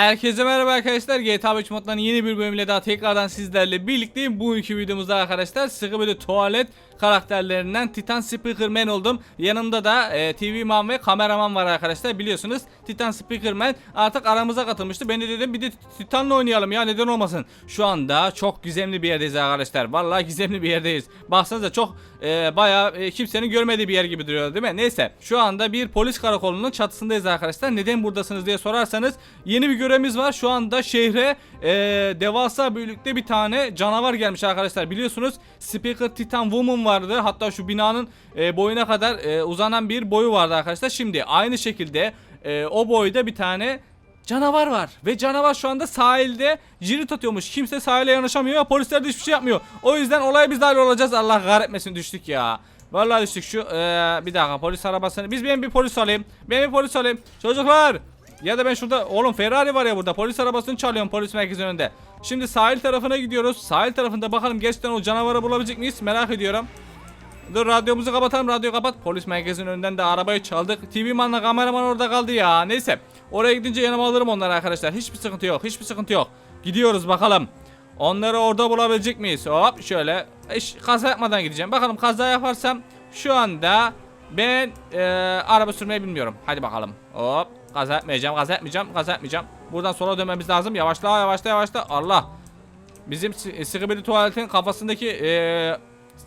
Herkese merhaba arkadaşlar. GTA 5 modlarının yeni bir bölümüyle daha tekrardan sizlerle birlikteyim. Bugünkü videomuzda arkadaşlar sıkı böyle tuvalet karakterlerinden Titan Speakerman oldum. Yanımda da e, TV Man ve kameraman var arkadaşlar. Biliyorsunuz Titan Speakerman artık aramıza katılmıştı. Ben de dedim bir de Titan'la oynayalım ya neden olmasın. Şu anda çok gizemli bir yerdeyiz arkadaşlar. Vallahi gizemli bir yerdeyiz. Baksanıza çok e, bayağı e, kimsenin görmediği bir yer gibi duruyor değil mi? Neyse şu anda bir polis karakolunun çatısındayız arkadaşlar. Neden buradasınız diye sorarsanız yeni bir görevimiz var. Şu anda şehre e, devasa büyüklükte bir tane canavar gelmiş arkadaşlar. Biliyorsunuz Speaker Titan Woman vardı. Hatta şu binanın e, boyuna kadar e, uzanan bir boyu vardı arkadaşlar. Şimdi aynı şekilde e, o boyda bir tane Canavar var ve canavar şu anda sahilde cirit atıyormuş. Kimse sahile yanaşamıyor. Polisler de hiçbir şey yapmıyor. O yüzden olaya biz dahil olacağız. Allah kahretmesin düştük ya. Vallahi düştük şu eee, bir dakika polis arabasını. Biz ben bir polis alayım. Ben bir polis alayım. Çocuklar. Ya da ben şurada oğlum Ferrari var ya burada. Polis arabasını çalıyorum polis merkezi önünde. Şimdi sahil tarafına gidiyoruz. Sahil tarafında bakalım gerçekten o canavarı bulabilecek miyiz? Merak ediyorum. Dur radyomuzu kapatalım radyo kapat. Polis merkezinin önünden de arabayı çaldık. TV manla kameraman orada kaldı ya. Neyse. Oraya gidince yanıma alırım onları arkadaşlar. Hiçbir sıkıntı yok. Hiçbir sıkıntı yok. Gidiyoruz bakalım. Onları orada bulabilecek miyiz? Hop şöyle. Eş, kaza yapmadan gideceğim. Bakalım kaza yaparsam şu anda ben eee, araba sürmeyi bilmiyorum. Hadi bakalım. Hop. Kaza yapmayacağım. Kaza yapmayacağım. Kaza yapmayacağım. Buradan sola dönmemiz lazım. Yavaşla yavaşla yavaşla. Allah. Bizim sıkı bir tuvaletin kafasındaki eee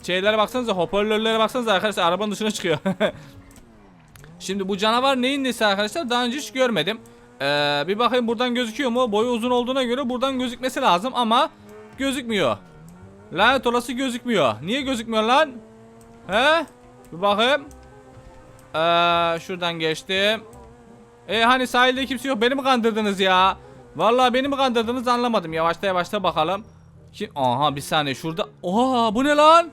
şeylere baksanıza hoparlörlere baksanıza arkadaşlar arabanın dışına çıkıyor. Şimdi bu canavar neyin nesi arkadaşlar daha önce hiç görmedim. Ee, bir bakayım buradan gözüküyor mu? Boyu uzun olduğuna göre buradan gözükmesi lazım ama gözükmüyor. Lanet olası gözükmüyor. Niye gözükmüyor lan? He? Bir bakayım. Ee, şuradan geçtim. E hani sahilde kimse yok. Beni mi kandırdınız ya? Vallahi beni mi kandırdınız anlamadım. Yavaşta yavaşta bakalım. Kim? Aha bir saniye şurada. Oha bu ne lan?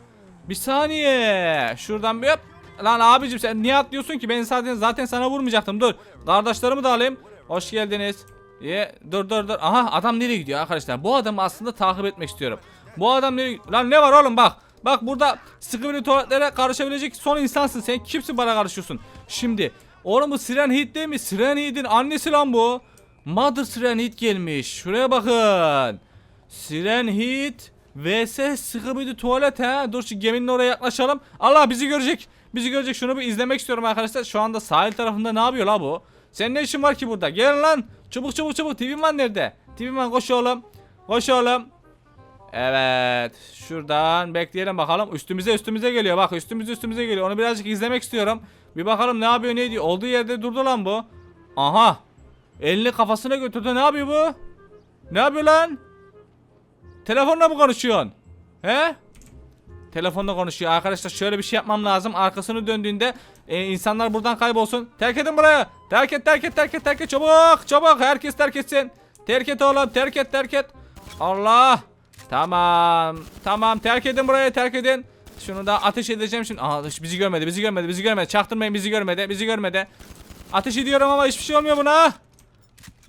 Bir saniye. Şuradan bir hop. Lan abicim sen niye atlıyorsun ki? Ben zaten zaten sana vurmayacaktım. Dur. Kardeşlerimi de alayım. Hoş geldiniz. Ye, dur dur dur. Aha adam nereye gidiyor arkadaşlar? Bu adamı aslında takip etmek istiyorum. Bu adam nereye Lan ne var oğlum bak. Bak burada sıkı bir tuvaletlere karışabilecek son insansın. Sen kimsin bana karışıyorsun? Şimdi oğlum bu Siren Heat değil mi? Siren Heat'in annesi lan bu. Mother Siren Heat gelmiş. Şuraya bakın. Siren Heat vs sıkı bir tuvalet ha. Dur şu geminin oraya yaklaşalım. Allah bizi görecek. Bizi görecek. Şunu bir izlemek istiyorum arkadaşlar. Şu anda sahil tarafında ne yapıyor la bu? Senin ne işin var ki burada? Gelin lan. Çabuk çabuk çabuk. TV man nerede? TV man koş oğlum. Koş oğlum. Evet. Şuradan bekleyelim bakalım. Üstümüze üstümüze geliyor. Bak üstümüze üstümüze geliyor. Onu birazcık izlemek istiyorum. Bir bakalım ne yapıyor ne ediyor. Olduğu yerde durdu lan bu. Aha. Elini kafasına götürdü. Ne yapıyor bu? Ne yapıyor lan? Telefonla mı konuşuyorsun? He? Telefonla konuşuyor. Arkadaşlar şöyle bir şey yapmam lazım. Arkasını döndüğünde e, insanlar buradan kaybolsun. Terk edin burayı. Terk et, terk et, terk et, terk et. Çabuk, çabuk. Herkes terk etsin. Terk et oğlum, terk et, terk et. Allah. Tamam. Tamam, terk edin burayı, terk edin. Şunu da ateş edeceğim şimdi. Aa, bizi görmedi, bizi görmedi, bizi görmedi. Çaktırmayın, bizi görmedi, bizi görmedi. Ateş ediyorum ama hiçbir şey olmuyor buna.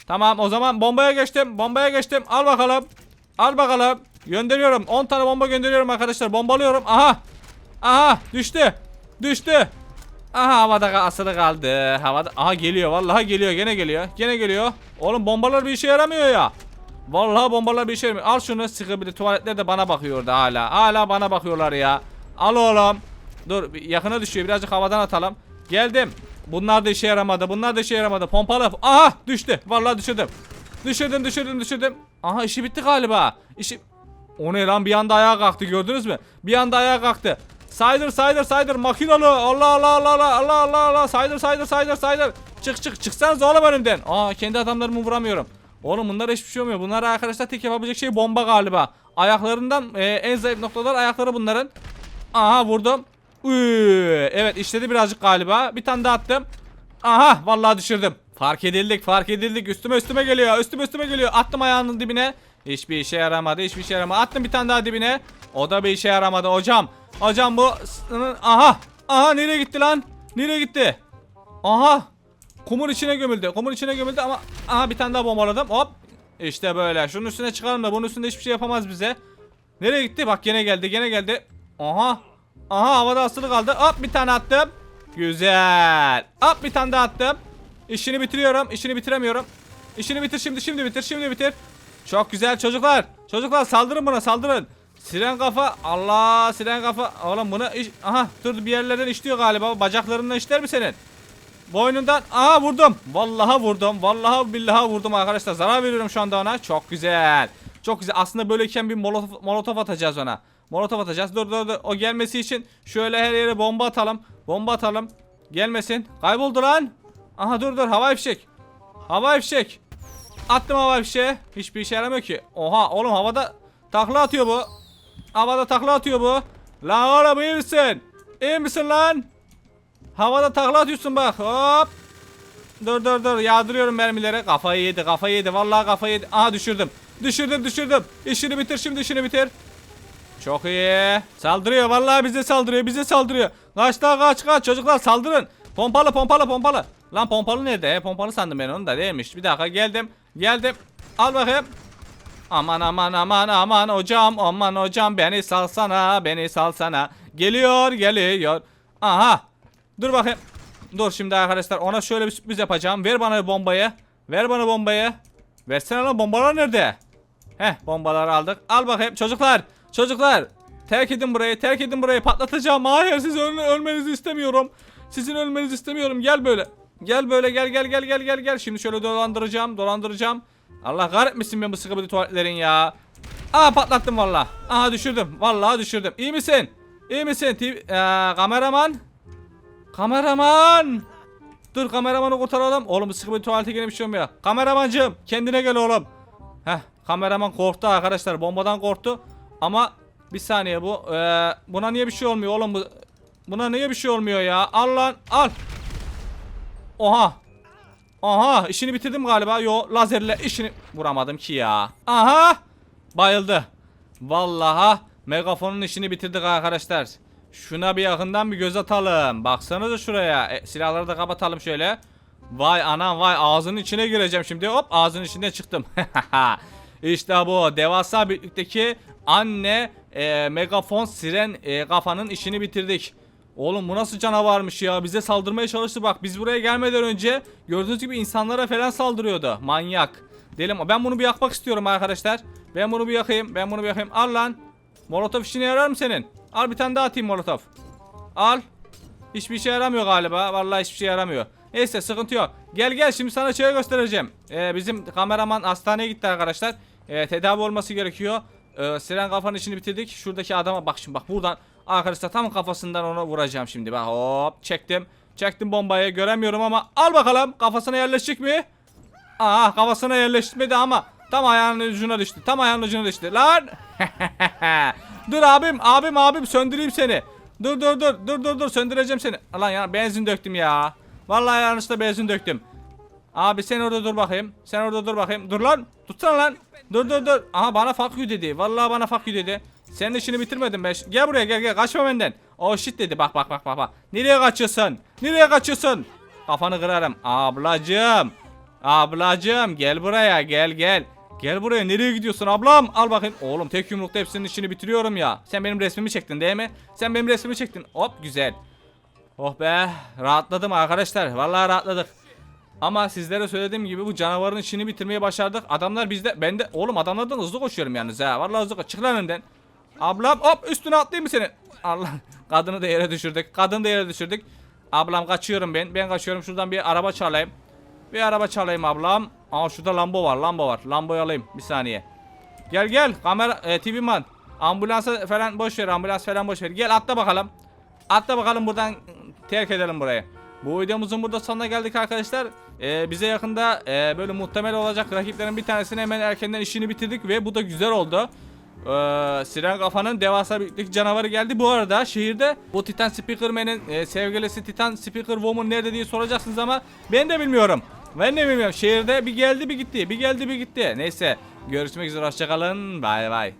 Tamam, o zaman bombaya geçtim. Bombaya geçtim. Al bakalım. Al bakalım. Gönderiyorum. 10 tane bomba gönderiyorum arkadaşlar. Bombalıyorum. Aha. Aha düştü. Düştü. Aha havada asılı kaldı. Havada. Aha geliyor. Vallahi geliyor. Gene geliyor. Gene geliyor. Oğlum bombalar bir işe yaramıyor ya. Vallahi bombalar bir işe yaramıyor. Al şunu de tuvaletler de bana bakıyor orada hala. Hala bana bakıyorlar ya. Al oğlum. Dur yakına düşüyor. Birazcık havadan atalım. Geldim. Bunlar da işe yaramadı. Bunlar da işe yaramadı. Pompalı. Aha düştü. Vallahi düşürdüm. Düşürdüm düşürdüm düşürdüm. Aha işi bitti galiba. İşi... O ne lan bir anda ayağa kalktı gördünüz mü? Bir anda ayağa kalktı. Saydır saydır saydır makinalı. Allah Allah Allah Allah Allah Allah Allah saydır saydır saydır saydır. Çık çık çıksanız oğlum önümden. Aa kendi adamlarımı vuramıyorum. Oğlum bunlara hiçbir şey olmuyor. Bunlar arkadaşlar tek yapabilecek şey bomba galiba. Ayaklarından e, en zayıf noktalar ayakları bunların. Aha vurdum. Üü, evet işledi birazcık galiba. Bir tane daha attım. Aha vallahi düşürdüm. Fark edildik fark edildik. Üstüme üstüme geliyor. Üstüme üstüme geliyor. Attım ayağının dibine. Hiçbir işe yaramadı. Hiçbir işe yaramadı. Attım bir tane daha dibine. O da bir işe yaramadı hocam. Hocam bu aha. Aha nereye gitti lan? Nereye gitti? Aha. Kumun içine gömüldü. Kumun içine gömüldü ama aha bir tane daha bombaladım. Hop. İşte böyle. Şunun üstüne çıkalım da bunun üstünde hiçbir şey yapamaz bize. Nereye gitti? Bak gene geldi. Gene geldi. Aha. Aha havada asılı kaldı. Hop bir tane attım. Güzel. Hop bir tane daha attım. İşini bitiriyorum. İşini bitiremiyorum. İşini bitir şimdi şimdi bitir şimdi bitir. Çok güzel çocuklar. Çocuklar saldırın buna saldırın. Siren kafa Allah siren kafa. Oğlum bunu iş... aha dur bir yerlerden işliyor galiba. Bacaklarından işler mi senin? Boynundan aha vurdum. Vallahi vurdum. Vallahi billahi vurdum arkadaşlar. Zarar veriyorum şu anda ona. Çok güzel. Çok güzel. Aslında böyleyken bir molotof, molotof atacağız ona. Molotof atacağız. Dur dur dur. O gelmesi için şöyle her yere bomba atalım. Bomba atalım. Gelmesin. Kayboldu lan. Aha dur dur. Hava fişek. Hava fişek. Attım hava fişeği. Hiçbir işe yaramıyor ki. Oha oğlum havada takla atıyor bu. Havada takla atıyor bu. Lan oğlum iyi misin? İyi misin lan? Havada takla atıyorsun bak. Hop. Dur dur dur yağdırıyorum mermileri. Kafayı yedi kafayı yedi. Vallahi kafayı yedi. Aha düşürdüm. Düşürdüm düşürdüm. İşini bitir şimdi işini bitir. Çok iyi. Saldırıyor vallahi bize saldırıyor bize saldırıyor. Kaç daha kaç kaç çocuklar saldırın. Pompalı pompalı pompalı. Lan pompalı nerede? Pompalı sandım ben onu da değilmiş. Bir dakika geldim. Geldim. Al bakayım. Aman aman aman aman hocam aman hocam beni salsana beni salsana. Geliyor geliyor. Aha. Dur bakayım. Dur şimdi arkadaşlar ona şöyle bir sürpriz yapacağım. Ver bana bombayı. Ver bana bombayı. Versene lan bombalar nerede? Heh bombaları aldık. Al bakayım çocuklar. Çocuklar. Terk edin burayı. Terk edin burayı. Patlatacağım. Hayır siz öl ölmenizi istemiyorum. Sizin ölmenizi istemiyorum. Gel böyle. Gel böyle gel gel gel gel gel gel. Şimdi şöyle dolandıracağım. Dolandıracağım. Allah kahretmesin ben bu sıkıntı tuvaletlerin ya. Aa patlattım valla. Aha düşürdüm. Vallahi düşürdüm. İyi misin? İyi misin? TV Ee, kameraman. Kameraman. Dur kameramanı kurtaralım. Oğlum sıkı bir tuvalete girip bir şey olmuyor. Kameramancığım kendine gel oğlum. Heh kameraman korktu arkadaşlar. Bombadan korktu. Ama bir saniye bu. Ee, buna niye bir şey olmuyor oğlum bu. Buna niye bir şey olmuyor ya? Al lan al. Oha. Aha işini bitirdim galiba. Yo lazerle işini vuramadım ki ya. Aha. Bayıldı. Vallaha megafonun işini bitirdik arkadaşlar. Şuna bir yakından bir göz atalım. Baksanıza şuraya. E, silahları da kapatalım şöyle. Vay anam vay ağzının içine gireceğim şimdi. Hop ağzının içine çıktım. işte bu devasa büyüklükteki anne e, megafon siren e, kafanın işini bitirdik. Oğlum bu nasıl canavarmış ya bize saldırmaya çalıştı bak biz buraya gelmeden önce gördüğünüz gibi insanlara falan saldırıyordu manyak. Delim ben bunu bir yakmak istiyorum arkadaşlar. Ben bunu bir yakayım ben bunu bir yakayım al lan. Molotof işine yarar mı senin? Al bir tane daha atayım molotof. Al. Hiçbir işe yaramıyor galiba. Vallahi hiçbir şey yaramıyor. Neyse sıkıntı yok. Gel gel şimdi sana şey göstereceğim. Ee, bizim kameraman hastaneye gitti arkadaşlar. Ee, tedavi olması gerekiyor. Ee, siren kafanın işini bitirdik. Şuradaki adama bak şimdi bak buradan. Arkadaşlar tam kafasından onu vuracağım şimdi. Bak hop çektim. Çektim bombayı göremiyorum ama al bakalım kafasına yerleşecek mi? Aa kafasına yerleşmedi ama tam ayağının ucuna düştü. Tam ayağının ucuna düştü. Lan! dur abim, abim, abim söndüreyim seni. Dur dur dur dur dur dur söndüreceğim seni. Lan ya benzin döktüm ya. Vallahi yanlışlıkla benzin döktüm. Abi sen orada dur bakayım. Sen orada dur bakayım. Dur lan. Tutsana lan. Dur dur dur. Aha bana fuck you dedi. Vallahi bana fuck you dedi. Senin işini bitirmedim ben. Gel buraya gel gel. Kaçma benden. Oh shit dedi. Bak bak bak bak bak. Nereye kaçıyorsun? Nereye kaçıyorsun? Kafanı kırarım. Ablacığım. Ablacığım gel buraya gel gel. Gel buraya nereye gidiyorsun ablam? Al bakayım. Oğlum tek yumrukta hepsinin işini bitiriyorum ya. Sen benim resmimi çektin değil mi? Sen benim resmimi çektin. Hop güzel. Oh be rahatladım arkadaşlar. Vallahi rahatladık. Ama sizlere söylediğim gibi bu canavarın işini bitirmeye başardık. Adamlar bizde ben de oğlum adamlardan hızlı koşuyorum yalnız ha. Vallahi hızlı koş. Çık lan önden. Ablam hop üstüne atlayayım mı seni? Allah kadını da yere düşürdük. Kadını da yere düşürdük. Ablam kaçıyorum ben. Ben kaçıyorum şuradan bir araba çalayım. Bir araba çalayım ablam. Aa şurada Lambo var Lambo var. Lambo'yu alayım bir saniye. Gel gel kamera e, TV man. Ambulansa falan boş ver ambulans falan boş ver. Gel atla bakalım. Atla bakalım buradan terk edelim burayı. Bu videomuzun burada sonuna geldik arkadaşlar. Ee, bize yakında e, böyle muhtemel olacak rakiplerin bir tanesini hemen erkenden işini bitirdik ve bu da güzel oldu. Ee, Siren kafanın devasa büyüklük canavarı geldi. Bu arada şehirde bu Titan Speakerman'in e, sevgilisi Titan Speaker Woman nerede diye soracaksınız ama ben de bilmiyorum. Ben de bilmiyorum. Şehirde bir geldi bir gitti. Bir geldi bir gitti. Neyse. Görüşmek üzere. Hoşçakalın. Bay bay.